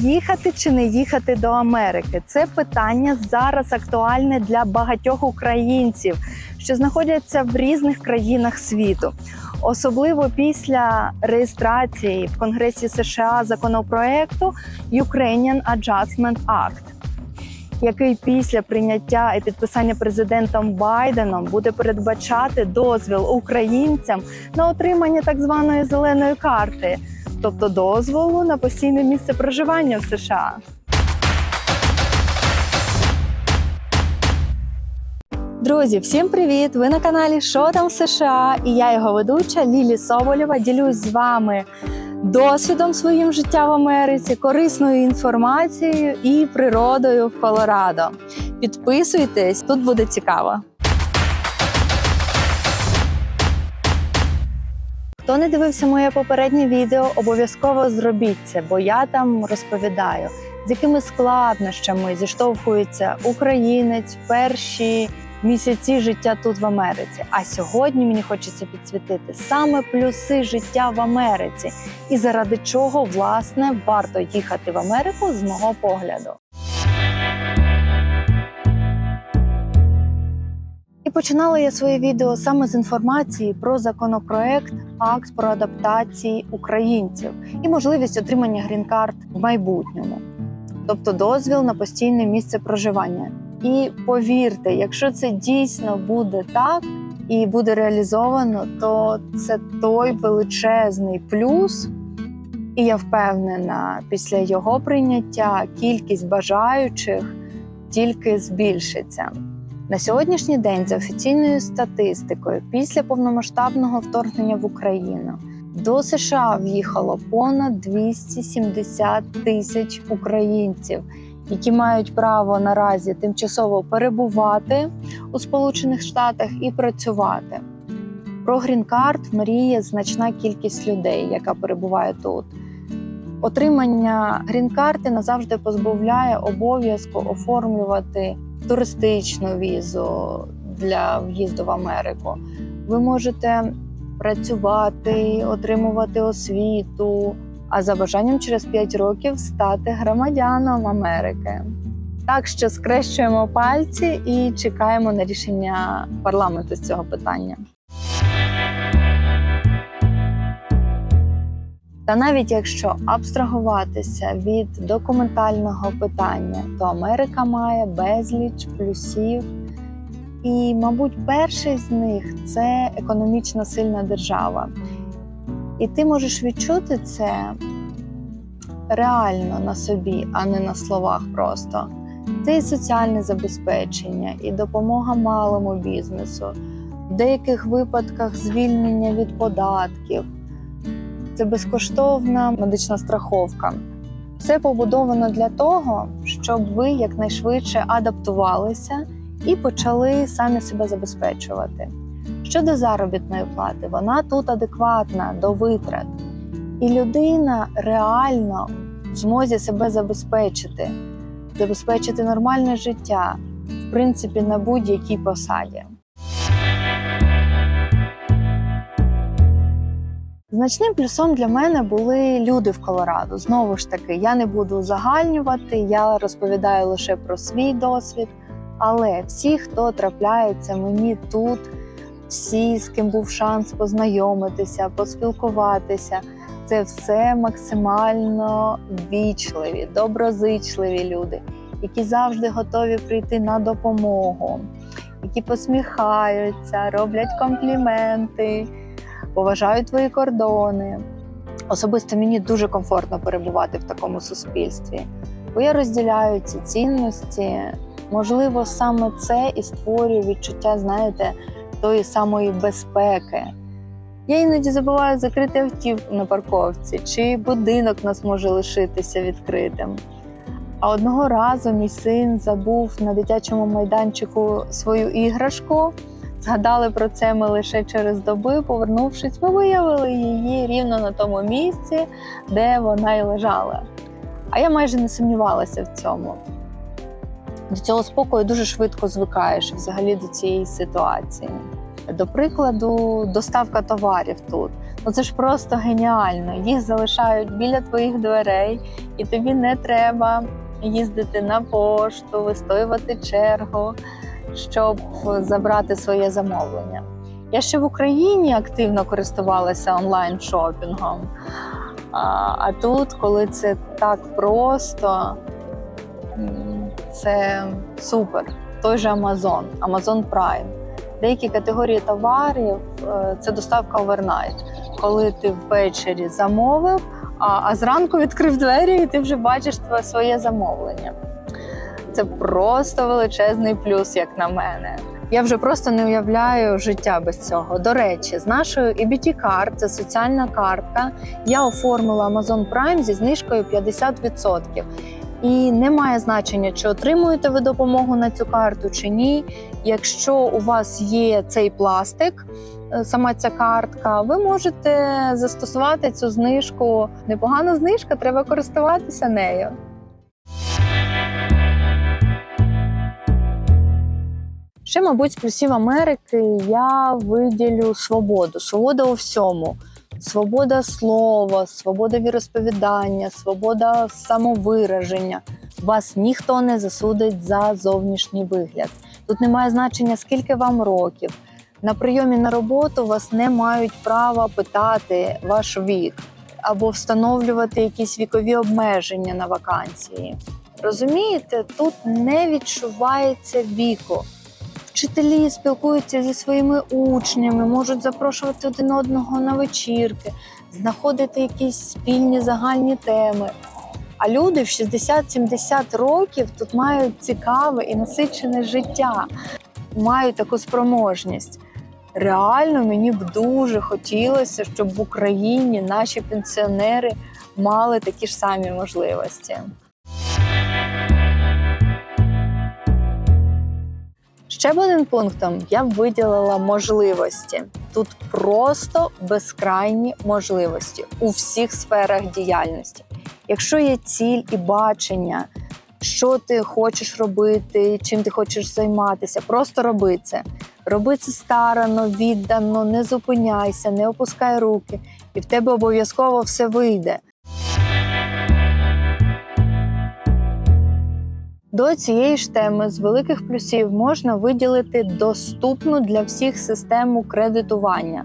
Їхати чи не їхати до Америки це питання зараз актуальне для багатьох українців, що знаходяться в різних країнах світу. Особливо після реєстрації в Конгресі США законопроекту Ukrainian Adjustment Act, який після прийняття і підписання президентом Байденом буде передбачати дозвіл українцям на отримання так званої зеленої карти, тобто дозволу на постійне місце проживання в США. Друзі, всім привіт! Ви на каналі Що там в США? І я його ведуча Лілі Соболєва. Ділюсь з вами досвідом своїм життя в Америці, корисною інформацією і природою в Колорадо. Підписуйтесь, тут буде цікаво. Хто не дивився моє попереднє відео, обов'язково зробіть це, бо я там розповідаю, з якими складнощами зіштовхується українець перші місяці життя тут в Америці. А сьогодні мені хочеться підсвітити саме плюси життя в Америці і заради чого власне варто їхати в Америку з мого погляду. І починала я своє відео саме з інформації про законопроект Акт про адаптації українців і можливість отримання грін-карт в майбутньому, тобто дозвіл на постійне місце проживання. І повірте, якщо це дійсно буде так і буде реалізовано, то це той величезний плюс. І я впевнена, після його прийняття кількість бажаючих тільки збільшиться. На сьогоднішній день, за офіційною статистикою, після повномасштабного вторгнення в Україну до США в'їхало понад 270 тисяч українців, які мають право наразі тимчасово перебувати у Сполучених Штатах і працювати. Про грін-карт мріє значна кількість людей, яка перебуває тут. Отримання грін-карти назавжди позбавляє обов'язку оформлювати туристичну візу для в'їзду в Америку. Ви можете працювати, отримувати освіту, а за бажанням через 5 років стати громадяном Америки. Так що скрещуємо пальці і чекаємо на рішення парламенту з цього питання. Та навіть якщо абстрагуватися від документального питання, то Америка має безліч плюсів. І, мабуть, перший з них це економічно сильна держава. І ти можеш відчути це реально на собі, а не на словах просто. Це і соціальне забезпечення, і допомога малому бізнесу, в деяких випадках звільнення від податків. Це безкоштовна медична страховка. Все побудовано для того, щоб ви якнайшвидше адаптувалися і почали самі себе забезпечувати. Щодо заробітної плати, вона тут адекватна до витрат, і людина реально в змозі себе забезпечити, забезпечити нормальне життя, в принципі, на будь-якій посаді. Значним плюсом для мене були люди в Колорадо. Знову ж таки, я не буду узагальнювати, я розповідаю лише про свій досвід. Але всі, хто трапляється мені тут, всі, з ким був шанс познайомитися, поспілкуватися, це все максимально вічливі, доброзичливі люди, які завжди готові прийти на допомогу, які посміхаються, роблять компліменти поважають твої кордони. Особисто мені дуже комфортно перебувати в такому суспільстві, бо я розділяю ці цінності. Можливо, саме це і створює відчуття, знаєте, тої самої безпеки. Я іноді забуваю закрити автівку на парковці, чи будинок нас може лишитися відкритим. А одного разу мій син забув на дитячому майданчику свою іграшку. Згадали про це ми лише через доби. Повернувшись, ми виявили її рівно на тому місці, де вона і лежала. А я майже не сумнівалася в цьому. До цього спокою дуже швидко звикаєш взагалі до цієї ситуації. До прикладу, доставка товарів тут. Ну це ж просто геніально. Їх залишають біля твоїх дверей, і тобі не треба їздити на пошту, вистоювати чергу, щоб забрати своє замовлення. Я ще в Україні активно користувалася онлайн шопінгом. А, тут, коли це так просто, це супер. Той же Amazon, Amazon Prime. Деякі категорії товарів е, це доставка овернайт, коли ти ввечері замовив, а, зранку відкрив двері, і ти вже бачиш своє замовлення. Це просто величезний плюс, як на мене. Я вже просто не уявляю життя без цього. До речі, з нашою EBT карт це соціальна картка. Я оформила Amazon Prime зі знижкою 50%. І не має значення, чи отримуєте ви допомогу на цю карту чи ні. Якщо у вас є цей пластик, е, сама ця картка, ви можете застосувати цю знижку. Непогана знижка, треба користуватися нею. Ще, мабуть, з плюсів Америки я виділю свободу. Свобода у всьому. Свобода слова, свобода віросповідання, свобода самовираження. Вас ніхто не засудить за зовнішній вигляд. Тут немає значення, скільки вам років. На прийомі на роботу вас не мають права питати ваш вік або встановлювати якісь вікові обмеження на вакансії. Розумієте, тут не відчувається віку. Вчителі спілкуються зі своїми учнями, можуть запрошувати один одного на вечірки, знаходити якісь спільні загальні теми. А люди в 60-70 років тут мають цікаве і насичене життя, мають таку спроможність. Реально мені б дуже хотілося, щоб в Україні наші пенсіонери мали такі ж самі можливості. Ще б один пунктом я б виділила можливості. Тут просто безкрайні можливості у всіх сферах діяльності. Якщо є ціль і бачення, що ти хочеш робити, чим ти хочеш займатися, просто роби це. Роби це старано, віддано, не зупиняйся, не опускай руки, і в тебе обов'язково все вийде. До цієї ж теми з великих плюсів можна виділити доступну для всіх систему кредитування,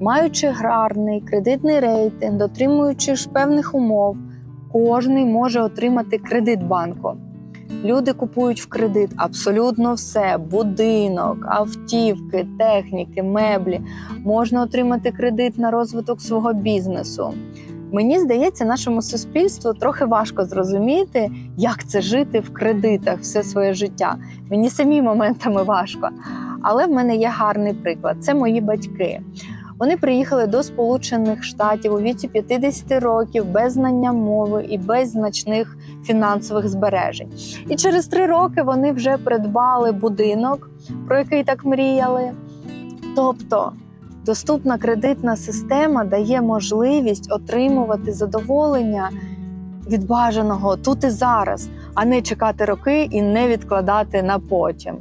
маючи гарний кредитний рейтинг, дотримуючи ж певних умов, кожний може отримати кредит банку. Люди купують в кредит абсолютно все: будинок, автівки, техніки, меблі. Можна отримати кредит на розвиток свого бізнесу. Мені здається, нашому суспільству трохи важко зрозуміти, як це жити в кредитах все своє життя. Мені самі моментами важко. Але в мене є гарний приклад: це мої батьки. Вони приїхали до Сполучених Штатів у віці 50 років без знання мови і без значних фінансових збережень. І через три роки вони вже придбали будинок, про який так мріяли. Тобто доступна кредитна система дає можливість отримувати задоволення від бажаного тут і зараз, а не чекати роки і не відкладати на потім.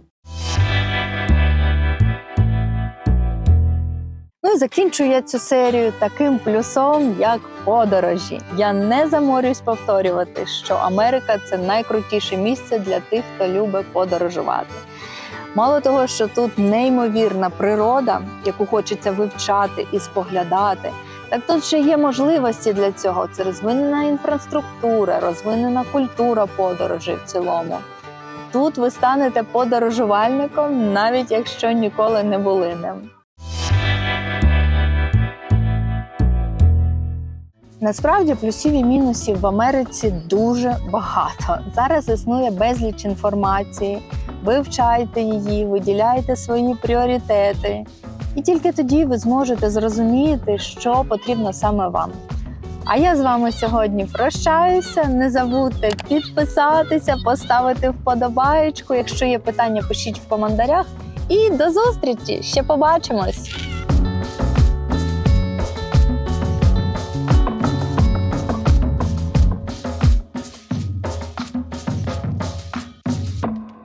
Ну і закінчую я цю серію таким плюсом, як подорожі. Я не заморюсь повторювати, що Америка це найкрутіше місце для тих, хто любить подорожувати. Мало того, що тут неймовірна природа, яку хочеться вивчати і споглядати, так тут ще є можливості для цього. Це розвинена інфраструктура, розвинена культура подорожі в цілому. Тут ви станете подорожувальником, навіть якщо ніколи не були ним. Насправді плюсів і мінусів в Америці дуже багато. Зараз існує безліч інформації. Вивчайте її, виділяйте свої пріоритети, і тільки тоді ви зможете зрозуміти, що потрібно саме вам. А я з вами сьогодні прощаюся. Не забудьте підписатися, поставити вподобаєчку. Якщо є питання, пишіть в коментарях. І до зустрічі! Ще побачимось!